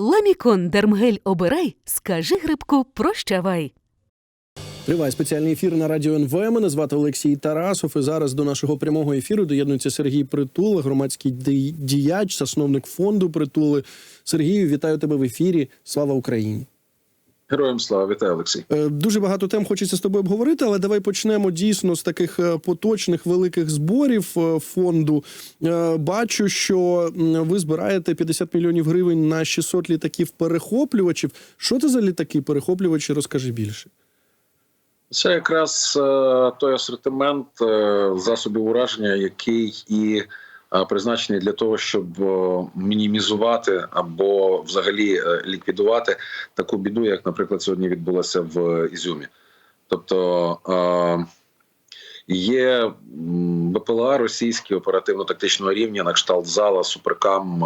Ламікон Дермгель обирай, скажи грибку прощавай. Триває спеціальний ефір на радіо НВ. Мене звати Олексій Тарасов. І зараз до нашого прямого ефіру доєднується Сергій Притула, громадський діяч, засновник фонду Притули. Сергію, вітаю тебе в ефірі. Слава Україні! Героям слава вітаю, Олексій. Е, Дуже багато тем хочеться з тобою обговорити, але давай почнемо дійсно з таких е, поточних великих зборів е, фонду. Бачу, що ви збираєте 50 мільйонів гривень на 600 літаків перехоплювачів. Що це за літаки перехоплювачі? Розкажи більше. Це якраз той асортимент засобів ураження, який і е, призначений для того, щоб е, мінімізувати або взагалі е, ліквідувати таку біду, як, наприклад, сьогодні відбулося в Ізюмі. Тобто є БПЛА російські оперативно-тактичного рівня на кшталт зала, суперкам.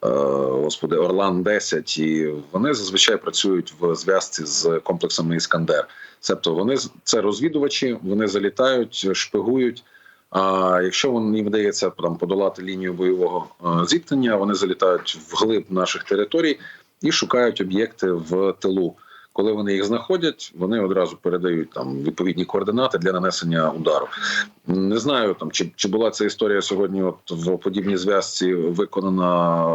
Господи, Орлан 10 і вони зазвичай працюють в зв'язці з комплексами Іскандер. Тобто вони це розвідувачі, вони залітають, шпигують. А якщо їм вдається там подолати лінію бойового е, зіткнення, вони залітають вглиб наших територій і шукають об'єкти в тилу. Коли вони їх знаходять, вони одразу передають там відповідні координати для нанесення удару. Не знаю там чи, чи була ця історія сьогодні, от в подібній зв'язці виконана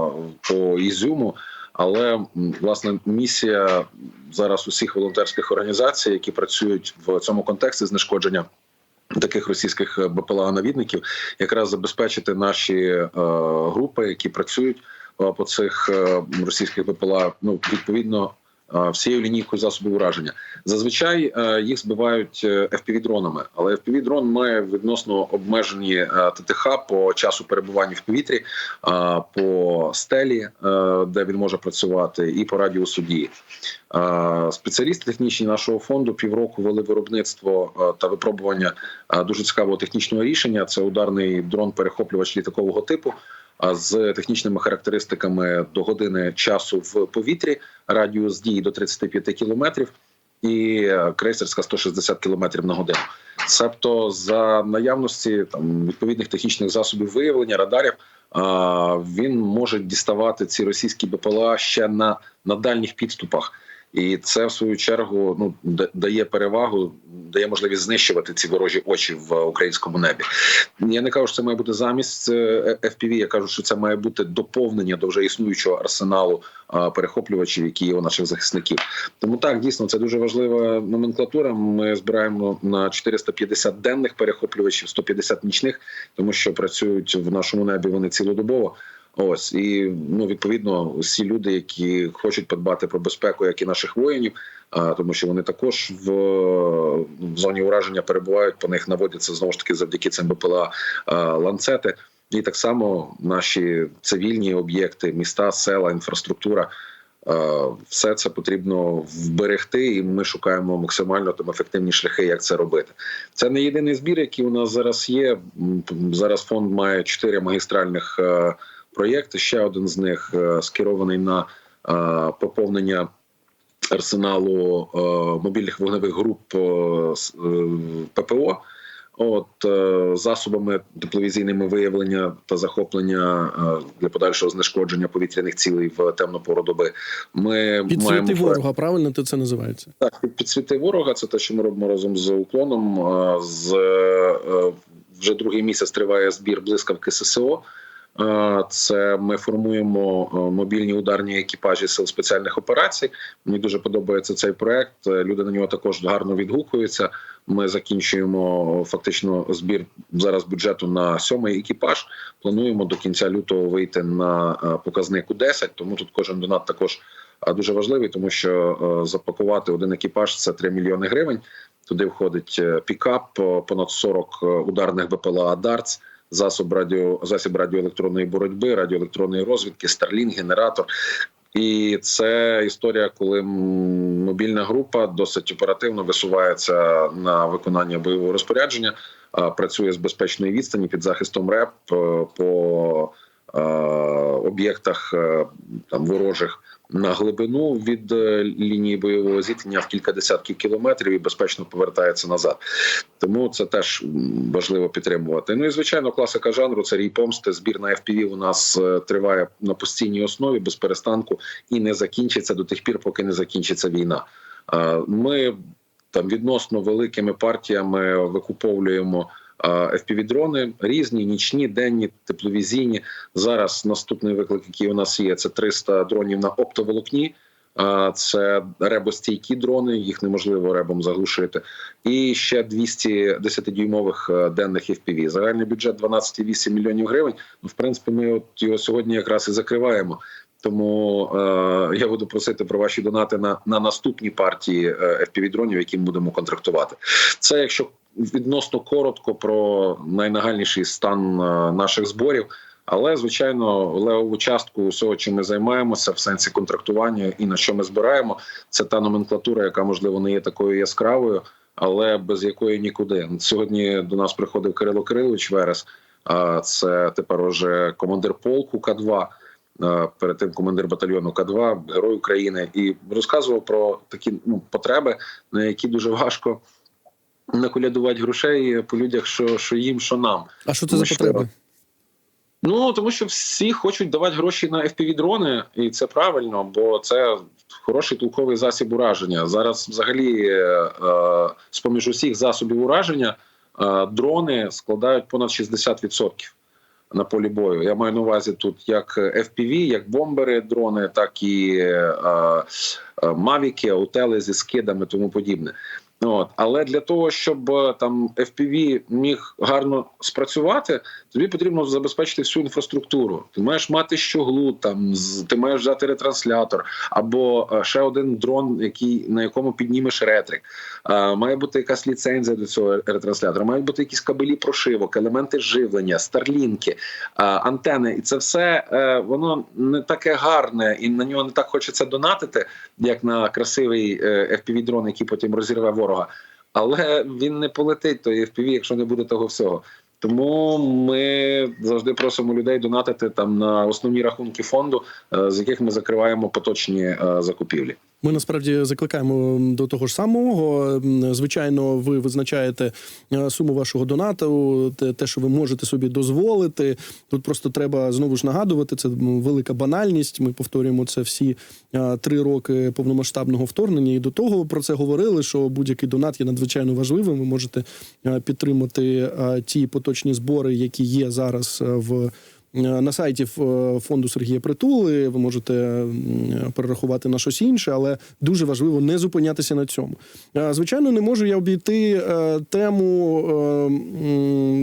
по Ізюму. Але власне місія зараз усіх волонтерських організацій, які працюють в цьому контексті знешкодження таких російських е, БПЛА-навідників, якраз забезпечити наші е, групи, які працюють е, по цих російських БПЛА, ну відповідно. Е, Всією лінійкою засобів ураження зазвичай е, їх збивають е, FPV-дронами, але FPV-дрон має відносно обмежені ТТХ по часу перебування в повітрі, по стелі, де він може працювати, і по радіусу дії. Спеціалісти технічні нашого фонду півроку вели виробництво та випробування дуже цікавого технічного рішення. Це ударний дрон-перехоплювач літакового типу з технічними характеристиками до години часу в повітрі, радіус дії до 35 кілометрів. І е, крейсерська 160 км на годину. Себто за наявності там відповідних технічних засобів виявлення радарів, а, він може діставати ці російські БПЛА ще на, на дальніх підступах. І це в свою чергу ну да- дає перевагу, дає можливість знищувати ці ворожі очі в українському небі. Я не кажу, що це має бути замість е, FPV, Я кажу, що це має бути доповнення до вже існуючого арсеналу перехоплювачів, які є у наших захисників. Тому так дійсно це дуже важлива номенклатура. Ми збираємо на 450 денних перехоплювачів, 150 нічних, тому що працюють в нашому небі вони цілодобово. Ось і ну відповідно всі люди, які хочуть подбати про безпеку, як і наших воїнів, а, тому що вони також в, в зоні ураження перебувають. По них наводяться знову ж таки завдяки цим БПЛА ланцети. І так само наші цивільні об'єкти, міста, села, інфраструктура. Все це потрібно вберегти, і ми шукаємо максимально там ефективні шляхи, як це робити. Це не єдиний збір, який у нас зараз є. Зараз фонд має чотири магістральних проєкти. Ще один з них е, скерований на е, поповнення арсеналу е, мобільних вогневих груп ППО. От засобами тепловізійними виявлення та захоплення для подальшого знешкодження повітряних цілей в темну пору доби. Ми Підсвіти маємо ворога, правильно ти це називається? так, підсвіти ворога. Це те, що ми робимо разом з уклоном. З вже другий місяць триває збір блискавки ССО. Це ми формуємо мобільні ударні екіпажі сил спеціальних операцій. Мені дуже подобається цей проект. Люди на нього також гарно відгукуються. Ми закінчуємо фактично збір зараз бюджету на сьомий екіпаж. Плануємо до кінця лютого вийти на показник у 10, Тому тут кожен донат також дуже важливий, тому що запакувати один екіпаж це 3 мільйони гривень. Туди входить е, пікап, е, понад 40 е, ударних БПЛА «Дартс», засоб радіо, засіб радіоелектронної боротьби, радіоелектронної розвідки, Старлінг, генератор. І це історія, коли мобільна група досить оперативно висувається на виконання бойового розпорядження, працює з безпечної відстані під захистом РЕП е, по е, об'єктах е, там ворожих на глибину від е, лінії бойового зіткнення в кілька десятків кілометрів і безпечно повертається назад. Тому це теж важливо підтримувати. Ну і звичайно, класика жанру це рій помсти. Збір на FPV у нас е, триває на постійній основі без перестанку і не закінчиться до тих пір, поки не закінчиться війна. Ми там відносно великими партіями викуповуємо FPV-дрони різні, нічні, денні, тепловізійні. Зараз наступний виклик, який у нас є, це 300 дронів на оптоволокні. Це ребостійкі дрони, їх неможливо ребом заглушити. І ще 200 10-дюймових е, денних FPV. Загальний бюджет 12,8 мільйонів гривень. Ну, в принципі, ми от його сьогодні якраз і закриваємо. Тому е, я буду просити про ваші донати на, на наступні партії е, FPV-дронів, які ми будемо контрактувати. Це якщо відносно коротко про найнагальніший стан е, наших зборів. Але звичайно, левову частку усього, чим ми займаємося в сенсі контрактування і на що ми збираємо, це та номенклатура, яка можливо не є такою яскравою, але без якої нікуди. Сьогодні до нас приходив Кирило Кирилович Верес. А це тепер уже командир полку К2 е, перед тим командир батальйону К2, герой України, і розказував про такі ну, потреби, на які дуже важко наколядувати грошей по людях, що, що їм, що нам. А що це Тому за що- потреби? Ну тому що всі хочуть давати гроші на fpv дрони, і це правильно, бо це хороший толковий засіб ураження. Зараз, взагалі, е, е, з поміж усіх засобів ураження, е, дрони складають понад 60% на полі бою. Я маю на увазі тут як FPV, як бомбери, дрони, так і е, е, мавіки, аутели зі скидами, тому подібне. От але для того, щоб е, там FPV міг гарно спрацювати, тобі потрібно забезпечити всю інфраструктуру. Ти маєш мати щоглу, там ти маєш взяти ретранслятор або е, ще один дрон, який на якому піднімеш ретрик. Е, Має бути якась ліцензія до цього ретранслятора, мають бути якісь кабелі прошивок, елементи живлення, старлінки, антени. І це все воно не таке гарне, і на нього не так хочеться донатити, як на красивий fpv дрон який потім розірве ворога. Але він не полетить той FPV, якщо не буде того всього. Тому ми завжди просимо людей донатити там на основні рахунки фонду, е, з яких ми закриваємо поточні е, закупівлі. Ми насправді закликаємо до того ж самого. Звичайно, ви визначаєте е, суму вашого донату, те, що ви можете собі дозволити. Тут просто треба знову ж нагадувати. Це велика банальність. Ми повторюємо це всі е, три роки повномасштабного вторгнення. І до того про це говорили. Що будь-який донат є надзвичайно важливим. Ви можете е, підтримати ті поточні збори, які є зараз в. На сайті е, фонду Сергія Притули ви можете перерахувати на щось інше, але дуже важливо не зупинятися на цьому. Е, Звичайно, не можу я обійти е, тему, е,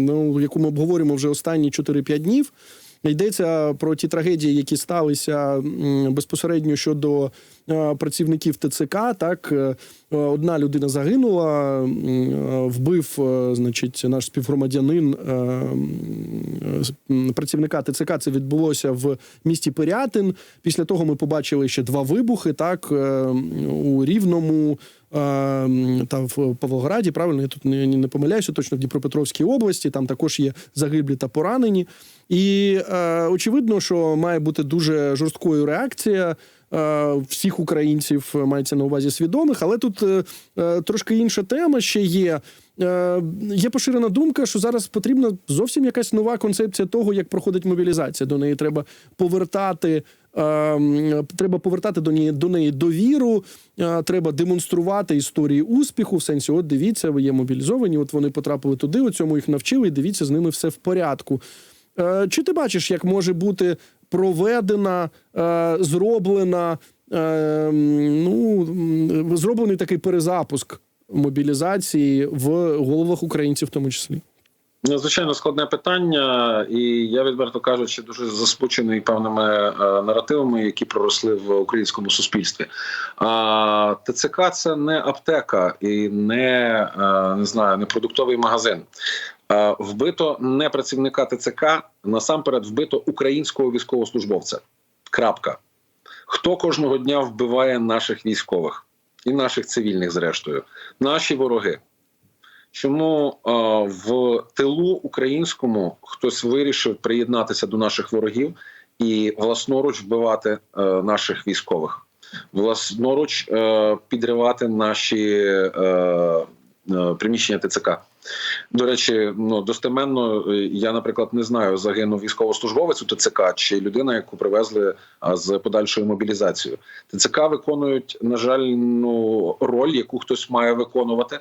ну, яку ми обговорюємо вже останні 4-5 днів. Йдеться про ті трагедії, які сталися безпосередньо щодо е, працівників ТЦК. Так, е, одна людина загинула, е, вбив, значить, наш співгромадянин працівника ТЦК. Це відбулося в місті Пирятин. Після того ми побачили ще два вибухи. Так у Рівному. Е, м, Та в Павлограді, правильно, я тут не, не помиляюся, точно в Дніпропетровській області. Там також є загиблі та поранені. І е, очевидно, що має бути дуже жорсткою реакція е, всіх українців, мається на увазі свідомих. Але тут е, е, трошки інша тема ще є. Е, Є поширена думка, що зараз потрібна зовсім якась нова концепція того, як проходить мобілізація. До неї треба повертати. Е, м, Треба повертати до неї до неї довіру. е, Треба демонструвати історії успіху. В сенсі, от дивіться, ви є мобілізовані. От вони потрапили туди. У цьому їх навчили. і Дивіться, з ними все в порядку. Е, Чи ти бачиш, як може бути проведена, е, зроблена, ну зроблений такий перезапуск мобілізації в головах українців, в тому числі? Ну, Звичайно, складне питання, і я відверто кажучи, дуже засмучений певними е, наративами, які проросли в українському суспільстві. А ТЦК це не аптека і не, е, не знаю, не продуктовий магазин. Е, Вбито не працівника ТЦК, насамперед вбито українського військовослужбовця. Крапка. Хто кожного дня вбиває наших військових і наших цивільних, зрештою, наші вороги. Чому е, в тилу українському хтось вирішив приєднатися до наших ворогів і власноруч вбивати е, наших військових, власноруч е, підривати наші приміщення ТЦК. До речі, ну достеменно я, наприклад, не знаю, загинув військовослужбовець у ТЦК чи людина, яку привезли з подальшою мобілізацією. ТЦК виконують, на жаль, ну роль, яку хтось має виконувати.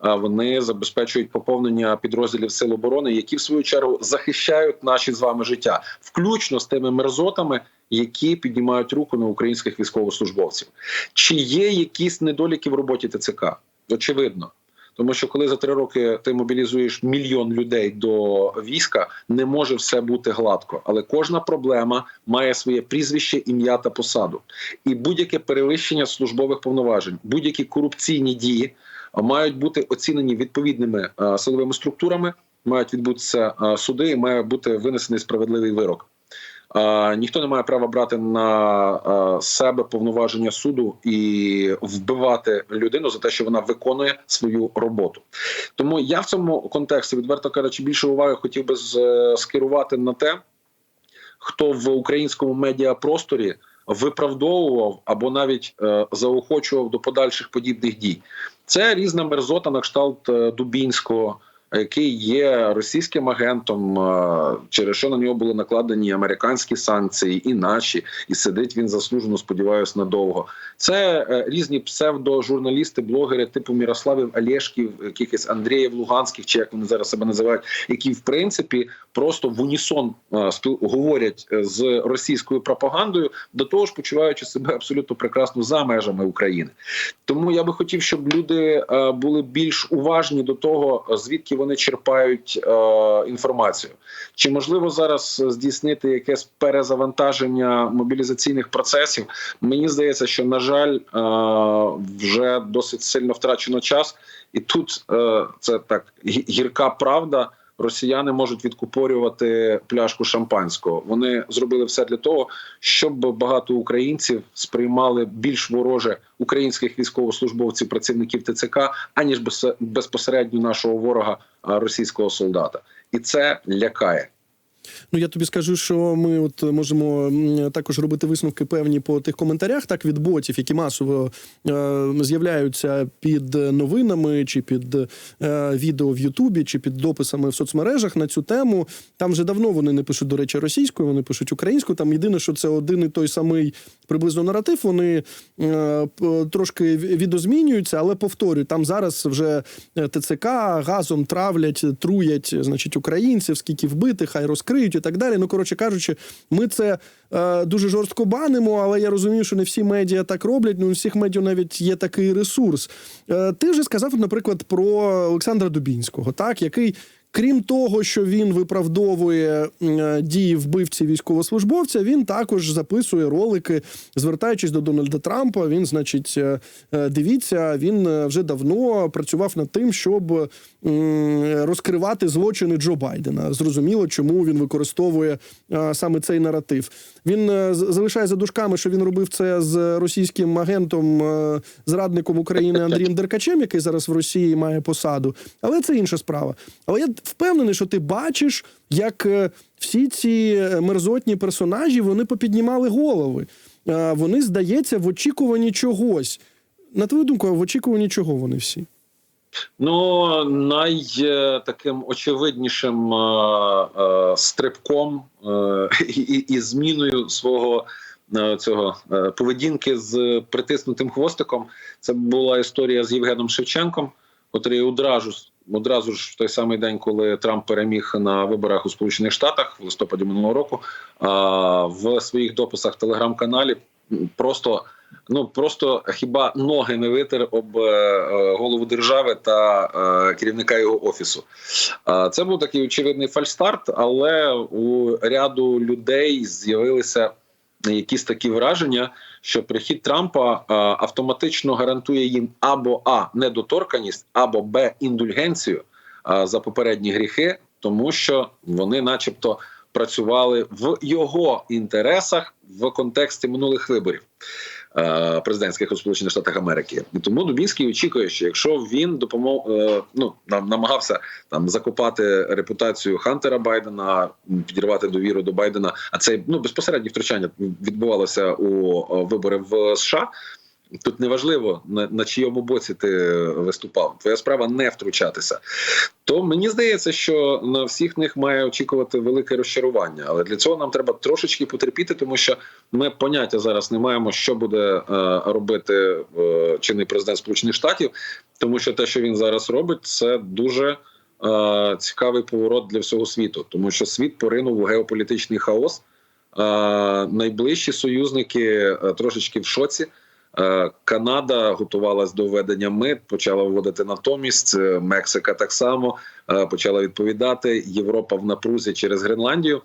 Вони забезпечують поповнення підрозділів сил оборони, які в свою чергу захищають наші з вами життя, включно з тими мерзотами, які піднімають руку на українських військовослужбовців. Чи є якісь недоліки в роботі ТЦК? Очевидно. Тому що коли за три роки ти мобілізуєш мільйон людей до війська, не може все бути гладко. Але кожна проблема має своє прізвище, ім'я та посаду. І будь-яке перевищення службових повноважень, будь-які корупційні дії мають бути оцінені відповідними а, силовими структурами, мають відбутися суди, і має бути винесений справедливий вирок. Ніхто не має права брати на себе повноваження суду і вбивати людину за те, що вона виконує свою роботу. Тому я в цьому контексті, відверто кажучи, більше уваги хотів би скерувати на те, хто в українському медіапросторі виправдовував або навіть е, заохочував до подальших подібних дій. Це різна мерзота на кшталт е, Дубінського, який є російським агентом, е, через що на нього були накладені американські санкції, і наші, і сидить він заслужено, сподіваюся, надовго. Це е, різні псевдожурналісти, блогери типу Мірославів Олєшків, якихось Андріїв Луганських, чи як вони зараз себе називають, які в принципі просто в унісон е, говорять з російською пропагандою, до того ж почуваючи себе абсолютно прекрасно за межами України. Тому я би хотів, щоб люди були більш уважні до того, звідки вони черпають е, інформацію. Чи можливо зараз здійснити якесь перезавантаження мобілізаційних процесів? Мені здається, що на жаль, е, вже досить сильно втрачено час, і тут е, це так гірка правда. Росіяни можуть відкупорювати пляшку шампанського. Вони зробили все для того, щоб багато українців сприймали більш вороже українських військовослужбовців, працівників ТЦК, аніж безпосередньо нашого ворога російського солдата, і це лякає. Ну я тобі скажу, що ми от можемо також робити висновки певні по тих коментарях, так від ботів, які масово е, з'являються під новинами, чи під е, відео в Ютубі, чи під дописами в соцмережах на цю тему. Там вже давно вони не пишуть, до речі, російською, вони пишуть українською. Там єдине, що це один і той самий приблизно наратив. Вони е, трошки відозмінюються, але повторюю, там зараз вже е, ТЦК газом травлять, труять, значить, українців, скільки вбитих, хай розкриють і так далі. Ну, коротше кажучи, ми це е, дуже жорстко банимо, але я розумію, що не всі медіа так роблять. Ну, у всіх медіа навіть є такий ресурс. Е, ти вже сказав, наприклад, про Олександра Дубінського, так, який. Крім того, що він виправдовує дії вбивці військовослужбовця, він також записує ролики, звертаючись до Дональда Трампа. Він, значить, е, е, дивіться, він е, вже давно працював над тим, щоб розкривати злочини Джо Байдена. Зрозуміло, чому він використовує саме цей наратив. Він залишає за дужками, що він робив це з російським агентом, зрадником України Андрієм Деркачем, який зараз в Росії має посаду. Але це інша справа. Але я впевнений, що ти бачиш, як е, всі ці е, мерзотні персонажі вони попіднімали голови. Вони, здається, в очікуванні чогось. На твою думку, в очікуванні чого вони всі? Ну най е, очевиднішим е, е, стрибком е, і, і зміною свого е, цього е, поведінки з притиснутим хвостиком. Це була історія з Євгеном Шевченком, котрий одразу одразу ж в той самий день, коли Трамп переміг на виборах у Сполучених Штатах в листопаді минулого року, в своїх дописах телеграм-каналі просто. Ну просто хіба ноги не витер об е, е, голову держави та е, керівника його офісу. Це був такий очевидний фальстарт, але у ряду людей з'явилися якісь такі враження, що прихід Трампа е, автоматично гарантує їм або а недоторканість, або б індульгенцію е, за попередні гріхи, тому що вони, начебто, працювали в його інтересах в контексті минулих виборів. Е, президентських у Сполучених Штатах Америки. І тому Дубінський очікує, що якщо він допомог е, ну нам намагався там закопати репутацію Хантера Байдена, підірвати довіру до Байдена, а це ну безпосереднє втручання відбувалося у е, вибори в США. Тут неважливо на, на чийому боці ти виступав. Твоя справа не втручатися. То мені здається, що на всіх них має очікувати велике розчарування. Але для цього нам треба трошечки потерпіти, тому що ми поняття зараз не маємо, що буде е, робити е, чинний президент Сполучених Штатів, тому що те, що він зараз робить, це дуже е, цікавий поворот для всього світу, тому що світ поринув у геополітичний хаос. Е, найближчі союзники е, трошечки в шоці. Е, Канада готувалась до введення мит, почала вводити натомість. Е, Мексика так само е, почала відповідати. Європа в напрузі через Гренландію.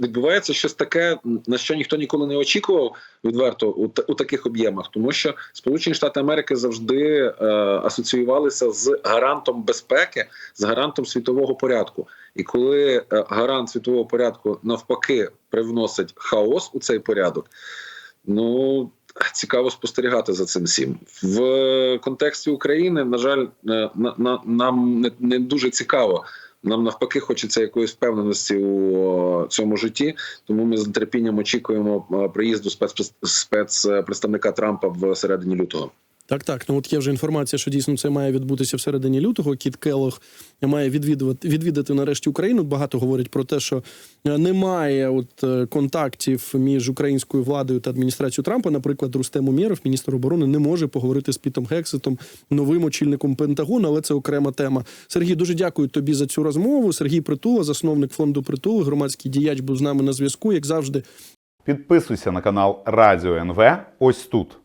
Відбувається щось таке, на що ніхто ніколи не очікував відверто у, у таких об'ємах, тому що Сполучені Штати Америки завжди е, асоціювалися з гарантом безпеки, з гарантом світового порядку. І коли е, гарант світового порядку навпаки привносить хаос у цей порядок, Ну цікаво спостерігати за цим всім в контексті України. На жаль, е, на, на, нам не, не дуже цікаво. Нам навпаки хочеться якоїсь впевненості у цьому житті. Тому ми з нетерпінням очікуємо е, приїзду спец, спецпредставника Трампа в середині лютого. Так, так. Ну от є вже інформація, що дійсно це має відбутися в середині лютого. Кіт Келлог має відвідувати відвідати нарешті Україну. Багато говорять про те, що е, немає от е, контактів між українською владою та адміністрацією Трампа. Наприклад, Рустем Умєров, міністр оборони, не може поговорити з Пітом Гексетом, новим очільником Пентагону, але це окрема тема. Сергій, дуже дякую тобі за цю розмову. Сергій Притула, засновник фонду Притули, громадський діяч, був з нами на зв'язку. Як завжди, Підписуйся на канал Радіо НВ ось тут.